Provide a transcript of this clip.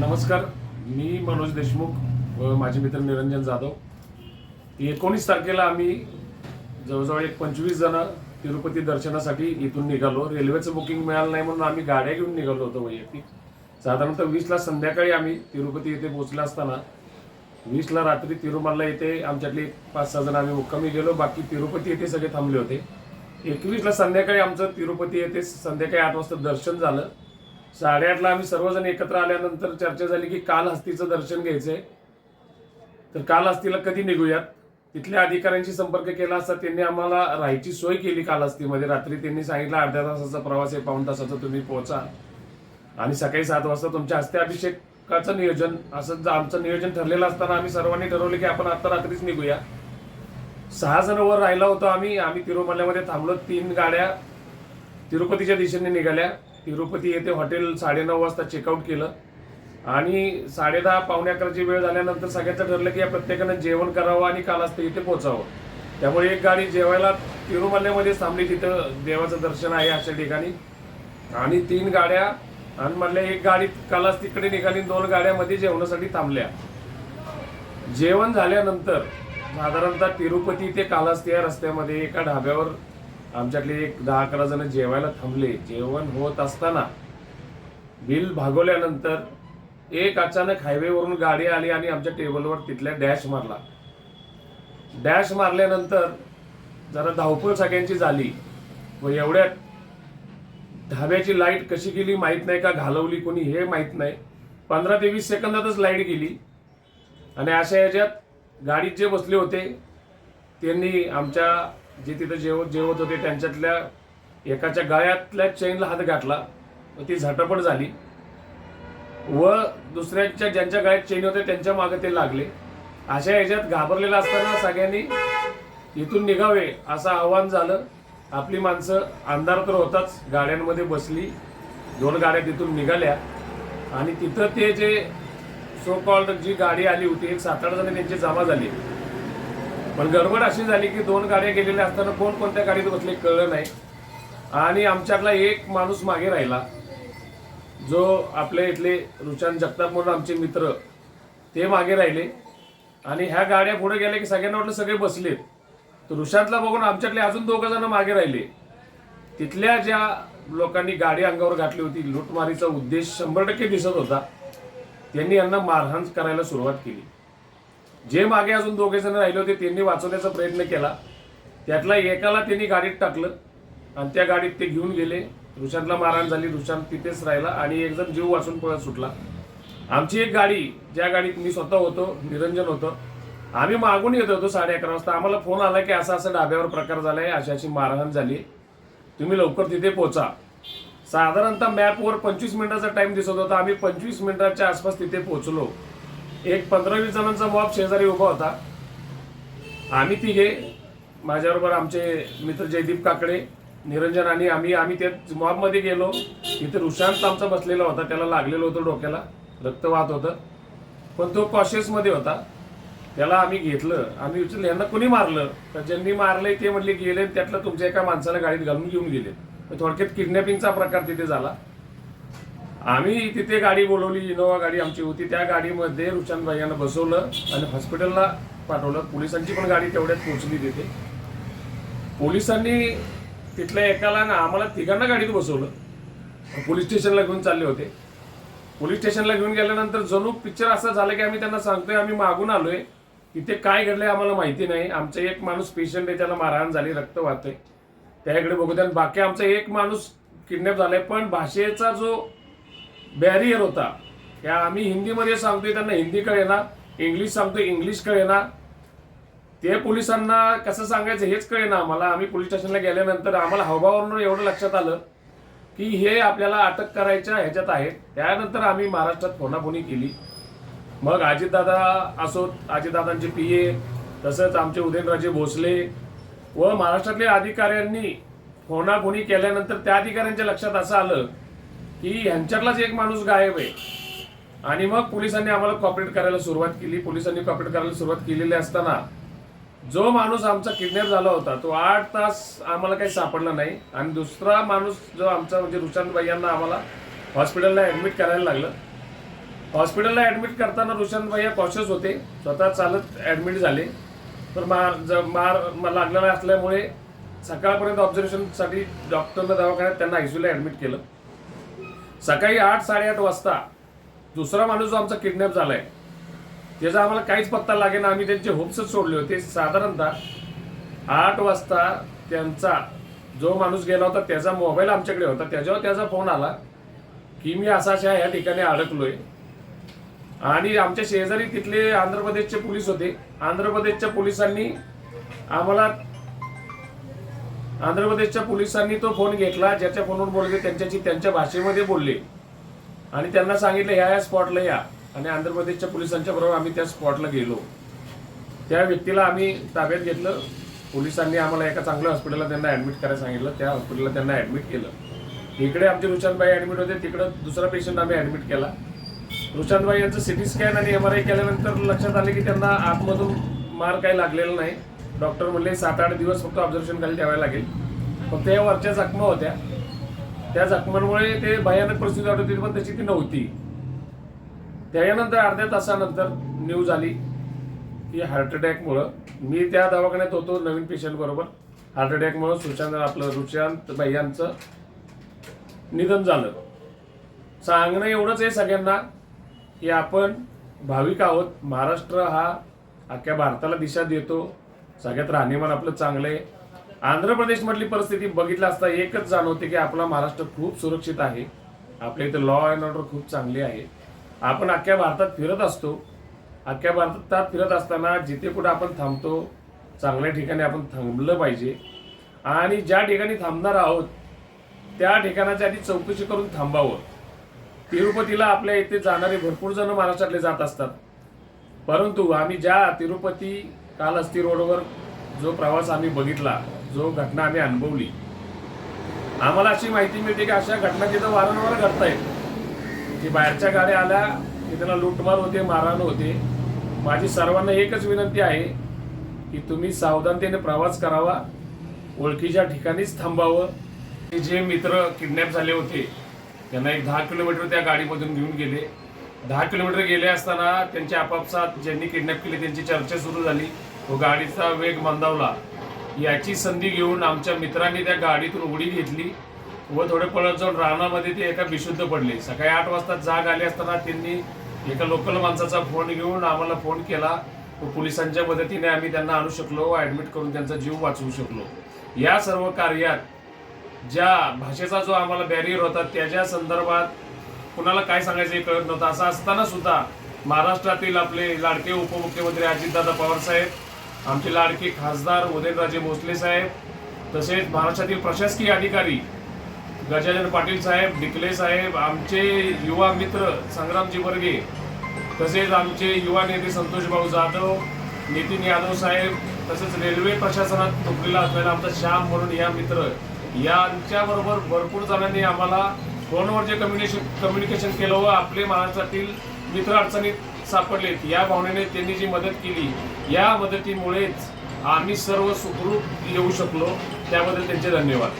नमस्कार मी मनोज देशमुख व माझे मित्र निरंजन जाधव. एकोणीस तारखेला आम्ही जवळजवळ एक पंचवीस जण तिरुपती दर्शनासाठी इथून निघालो. रेल्वेचं बुकिंग मिळालं नाही म्हणून आम्ही गाड्या घेऊन निघालो होतो वैयक्तिक. साधारणतः वीसला संध्याकाळी आम्ही तिरुपती येथे पोहोचला असताना वीसला रात्री तिरुमलला येथे आमच्यातले पाच सहा जण आम्ही मुक्कामी गेलो. बाकी तिरुपती येथे सगळे थांबले होते. एकवीसला संध्याकाळी आमचं तिरुपती येथे संध्याकाळी आठ वाजता दर्शन झालं. साडेआठला आम्ही सर्वजण एकत्र आल्यानंतर चर्चा झाली की काल हस्तीचं दर्शन घ्यायचंय. तर काल हस्तीला कधी निघूयात? तिथल्या अधिकाऱ्यांशी संपर्क केला असता त्यांनी आम्हाला राहायची सोय केली काल हस्तीमध्ये. रात्री त्यांनी सांगितलं अर्ध्या तासाचा प्रवास आहे पाऊण तासाचा तुम्ही पोहोचा. आणि सकाळी सात वाजता तुमच्या हस्ते अभिषेकाचं नियोजन असं जर आमचं नियोजन ठरलेलं असताना आम्ही सर्वांनी ठरवलं की आपण आता रात्रीच निघूया. सहा जण वर राहिला होतो आम्ही. आम्ही तिरुमल्यामध्ये थांबलो. तीन गाड्या तिरुपतीच्या दिशेने निघाल्या. तिरुपती येथे हॉटेल साडेनऊ वाजता चेकआउट केलं. आणि साडेदहा पावणे अकराची वेळ झाल्यानंतर सगळ्यांचं ठरलं की या प्रत्येकानं जेवण करावं आणि काल असतं इथे पोहोचावं. त्यामुळे एक गाडी जेवायला तिरुमल्यामध्ये थांबली तिथं देवाचं दर्शन आहे अशा ठिकाणी. आणि तीन गाड्या आणि म्हणल्या एक गाडी कालास तिकडे निघाली दोन गाड्यामध्ये जेवणासाठी थांबल्या. जेवण झाल्यानंतर साधारणतः तिरुपती ते कालास्ती या रस्त्यामध्ये एका ढाब्यावर आमच्यातले एक दहा अकरा जण जेवायला थांबले. जेवण होत असताना बिल भागवल्यानंतर एक अचानक हायवेवरून गाडी आली आणि आमच्या टेबलवर तिथल्या डॅश मारला. डॅश मारल्यानंतर जरा धावपळ सगळ्यांची झाली व एवढ्यात धाब्याची लाइट कशी गेली माहीत नाही का घालवली कोणी हे माहीत नाही. पंधरा ते वीस सेकंदातच लाइट गेली आणि अशा ह्याच्यात गाडीत जे बसले होते त्यांनी आमच्या जे तिथं जेवत जेवत होते त्यांच्यातल्या एकाच्या गळ्यातल्या चेनला हात घातला. व ती झटापट झाली. व दुसऱ्यांच्या ज्यांच्या गळ्यात चेन होते त्यांच्या मागे ते लागले. अशा याच्यात घाबरलेलं असताना सगळ्यांनी इथून निघावे असं आव्हान झालं. आपली माणसं अंधार तर होताच गाड्यांमध्ये बसली. दोन गाड्या तिथून निघाल्या. आणि तिथं ते जे सो कॉल्ड जी गाडी आली होती एक सात आठ जण त्यांची जमा झाली. पण गडबड अशी झाली की दोन गाड्या गेलेल्या असताना कोण कोणत्या गाडीत बसले कळलं नाही. आणि आमच्यातला एक माणूस मागे राहिला. जो आपले इथले रुचान जगताप म्हणून आमचे मित्र ते मागे राहिले. आणि ह्या गाड्या पुढे गेल्या की सगळ्यांना वाटलं सगळे बसलेत. तर रुशांतला बघून आमच्यातले अजून दोघं जण मागे राहिले. तिथल्या ज्या लोकांनी गाडी अंगावर घातली होती लुटमारीचा उद्देश शंभर टक्के दिसत होता त्यांनी यांना मारहाण करायला सुरुवात केली. जे मागे अजून दोघे जण राहिले होते त्यांनी वाचवण्याचा प्रयत्न केला. त्यातला एकाला त्यांनी गाडीत टाकलं आणि त्या गाडीत ते घेऊन गेले. ऋषांतला मारहाण झाली. ऋषांत तिथेच राहिला आणि एक जण जीव वाचून पळत सुटला. आमची एक गाडी ज्या गाडीत मी स्वतः होतो निरंजन होतो. आम्ही मागून येत होतो साडे अकरा वाजता. आम्हाला फोन आला की असा असा डाब्यावर प्रकार झालाय अशी अशी मारहाण झाली. तुम्ही लवकर तिथे पोहोचा साधारणतः मॅपवर पंचवीस मिनिटाचा टाइम दिसत होता. आम्ही पंचवीस मिनिटाच्या आसपास तिथे पोहोचलो एक पंधरा वीस जणांचा मॉब शेजारी उभा होता. आम्ही तिघे माझ्याबरोबर आमचे मित्र जयदीप काकडे निरंजन आणि आम्ही आम्ही त्या मॉबमध्ये गेलो. तिथे रुशांत आमचा बसलेला होता त्याला लागलेलं होतं डोक्याला रक्त वाहत होतं. पण तो कॉशियसमध्ये होता. त्याला आम्ही घेतलं. आम्ही विचारलं यांना कोणी मारलं? तर ज्यांनी मारलंय ते म्हटले गेले त्यातलं तुमच्या एका माणसाला गाडीत घालून घेऊन गेले थोडक्यात किडनॅपिंगचा प्रकार तिथे झाला. आम्ही तिथे गाडी बोलवली इनोवा गाडी आमची होती. त्या गाडीमध्ये रुचानबाई यांना बसवलं आणि हॉस्पिटलला पाठवलं. पोलिसांची पण गाडी तेवढ्यात पोहोचली तिथे. पोलिसांनी तिथल्या एकाला ना आम्हाला तिघांना गाडीत बसवलं. पोलीस स्टेशनला घेऊन चालले होते. पोलीस स्टेशनला घेऊन गेल्यानंतर जणू पिक्चर असं झालं की आम्ही त्यांना सांगतोय आम्ही मागून आलोय. इथे काय घडलंय आम्हाला माहिती नाही. आमचा एक माणूस पेशंट आहे त्याला मारहाण झाली रक्त वाहते त्याकडे बघू द्या आणि बाकी आमचा एक माणूस किडनॅप झालाय. पण भाषेचा जो बॅरियर होता. या आम्ही हिंदीमध्ये सांगतोय त्यांना हिंदी कळेना इंग्लिश सांगतोय इंग्लिश कळेना. ते पोलिसांना कसं सांगायचं हेच कळेना आम्हाला. आम्ही पोलीस स्टेशनला गेल्यानंतर आम्हाला हावभावावरून एवढं लक्षात आलं की हे आपल्याला अटक करायच्या ह्याच्यात आहेत त्यानंतर आम्ही महाराष्ट्रात फोनाफोनी केली. मग अजितदादा असोत अजितदादांचे पी ए तसंच आमचे उदयनराजे भोसले व महाराष्ट्रातल्या अधिकाऱ्यांनी फोनाफोनी केल्यानंतर त्या अधिकाऱ्यांच्या लक्षात असं आलं की ह्यांच्यातलाच एक माणूस गायब आहे. आणि मग पोलिसांनी आम्हाला कॉपरेट करायला सुरुवात केली. पोलिसांनी कॉपरेट करायला सुरुवात केलेली असताना जो माणूस आमचा किडनॅप झाला होता तो आठ तास आम्हाला काही सापडला नाही. आणि दुसरा माणूस जो आमचा म्हणजे रुशांत भैयांना आम्हाला हॉस्पिटलला ऍडमिट करायला लागलं. हॉस्पिटलला ॲडमिट करताना रुशांत भैया कॉशियस होते. स्वतः चालत ॲडमिट झाले. तर मार ज मार लागलेला असल्यामुळे सकाळपर्यंत ऑब्झर्वेशनसाठी डॉक्टरला दवाखान्यात त्यांना आयसीयूला ॲडमिट केलं. सकाळी आठ साडेआठ वाजता दुसरा माणूस जो आमचा किडनॅप झाला आहे त्याचा आम्हाला काहीच पत्ता लागेना. आम्ही त्यांचे होप्सच सोडले होते. साधारणतः आठ वाजता त्यांचा जो माणूस गेला होता त्याचा मोबाईल आमच्याकडे होता. त्याच्यावर त्याचा फोन आला की मी असा अशा ह्या ठिकाणी अडकलोय. आणि आमच्या शेजारी तिथले आंध्र प्रदेशचे पोलीस होते. आंध्र प्रदेशच्या पोलिसांनी आम्हाला आंध्र प्रदेशच्या पोलिसांनी तो फोन घेतला ज्याच्या फोनवर बोलले त्यांच्याशी त्यांच्या भाषेमध्ये बोलले. आणि त्यांना सांगितलं ह्या या स्पॉटला या. आणि आंध्र प्रदेशच्या पोलिसांच्या बरोबर आम्ही त्या स्पॉटला गेलो. त्या व्यक्तीला आम्ही ताब्यात घेतलं. पोलिसांनी आम्हाला एका चांगल्या हॉस्पिटलला त्यांना ॲडमिट करायला सांगितलं. त्या हॉस्पिटलला त्यांना ॲडमिट केलं. इकडे आमचे रुशांतबाई ॲडमिट होते तिकडं दुसरा पेशंट आम्ही ॲडमिट केला. रुशांतबाई यांचं सिटी स्कॅन आणि एम आर आय केल्यानंतर लक्षात आले की त्यांना आतमधून मार काही लागलेला नाही. डॉक्टर म्हणले सात आठ दिवस फक्त ऑब्झर्वेशन खाली ठेवायला लागेल. फक्त या वरच्या जखमा होत्या. त्या जखमांमुळे ते भयानक परिस्थिती वाटत होती पण तशी ती नव्हती. त्याच्यानंतर अर्ध्या तासानंतर न्यूज आली की हार्ट अटॅकमुळं मी त्या दवाखान्यात होतो नवीन पेशंट बरोबर. हार्ट अटॅकमुळं सुशांत आपलं रुशांत भैयांचं निधन झालं. सांगणं एवढंच आहे सगळ्यांना की आपण भाविक आहोत. महाराष्ट्र हा अख्ख्या भारताला दिशा देतो. सगळ्यात राहणीमान आपलं चांगलं आहे आंध्र प्रदेशमधली परिस्थिती बघितलं असता एकच जाणवते की आपला महाराष्ट्र खूप सुरक्षित आहे. आपल्या इथे लॉ अँड ऑर्डर खूप चांगली आहे. आपण अख्ख्या भारतात फिरत असतो. अख्ख्या भारतात फिरत असताना जिथे कुठं आपण थांबतो चांगल्या ठिकाणी आपण थांबलं पाहिजे. आणि ज्या ठिकाणी थांबणार आहोत त्या ठिकाणाच्या आधी चौकशी करून थांबावं. तिरुपतीला आपल्या इथे जाणारे भरपूर जण महाराष्ट्रातले जात असतात. परंतु आम्ही ज्या तिरुपती काल कालहस्ती रोडवर जो प्रवास आम्ही बघितला जो घटना आम्ही अनुभवली. आम्हाला अशी माहिती मिळते की अशा घटना तिथं वारंवार घडतायत. की बाहेरच्या गाड्या आल्या की त्यांना लूटमार होते मारहाण होते. माझी सर्वांना एकच विनंती आहे की तुम्ही सावधानतेने प्रवास करावा ओळखीच्या ठिकाणीच थांबावं. ते जे मित्र किडनॅप झाले होते त्यांना एक दहा किलोमीटर त्या गाडीमधून घेऊन गेले. दहा किलोमीटर गेले असताना त्यांच्या आपापसात ज्यांनी किडनॅप केले त्यांची चर्चा सुरू झाली. व गाडीचा वेग मंदावला. याची संधी घेऊन आमच्या मित्रांनी त्या गाडीतून उडी घेतली व थोडे पळत जाऊन रानामध्ये ते एका बिशुद्ध पडले. सकाळी आठ वाजता जाग आली असताना त्यांनी एका लोकल माणसाचा फोन घेऊन आम्हाला फोन केला. व पोलिसांच्या मदतीने आम्ही त्यांना आणू शकलो व ॲडमिट करून त्यांचा जीव वाचवू शकलो. या सर्व कार्यात ज्या भाषेचा जो आम्हाला बॅरियर होता त्याच्या संदर्भात कुणाला काय सांगायचं हे कळत नव्हतं. असं असताना सुद्धा महाराष्ट्रातील आपले लाडके उपमुख्यमंत्री अजितदादा पवार साहेब आमचे लाडके खासदार उदयनराजे भोसले साहेब तसेच महाराष्ट्रातील प्रशासकीय अधिकारी गजानन पाटील साहेब डिकले साहेब आमचे युवा मित्र संग्रामजी बर्गे तसेच आमचे युवा नेते संतोष भाऊ जाधव नितीन यादव साहेब तसेच रेल्वे प्रशासनात नोकरीला असलेला आमचा श्याम म्हणून या मित्र यांच्याबरोबर भरपूर जणांनी आम्हाला फोनवर जे कम्युनिकेशन कम्युनिकेशन केलं व आपले महाराष्ट्रातील मित्र अडचणीत सापडलेत. या भावनेने त्यांनी जी मदत केली या मदतीमुळेच आम्ही सर्व सुखरूप येऊ शकलो. त्याबद्दल त्यांचे धन्यवाद.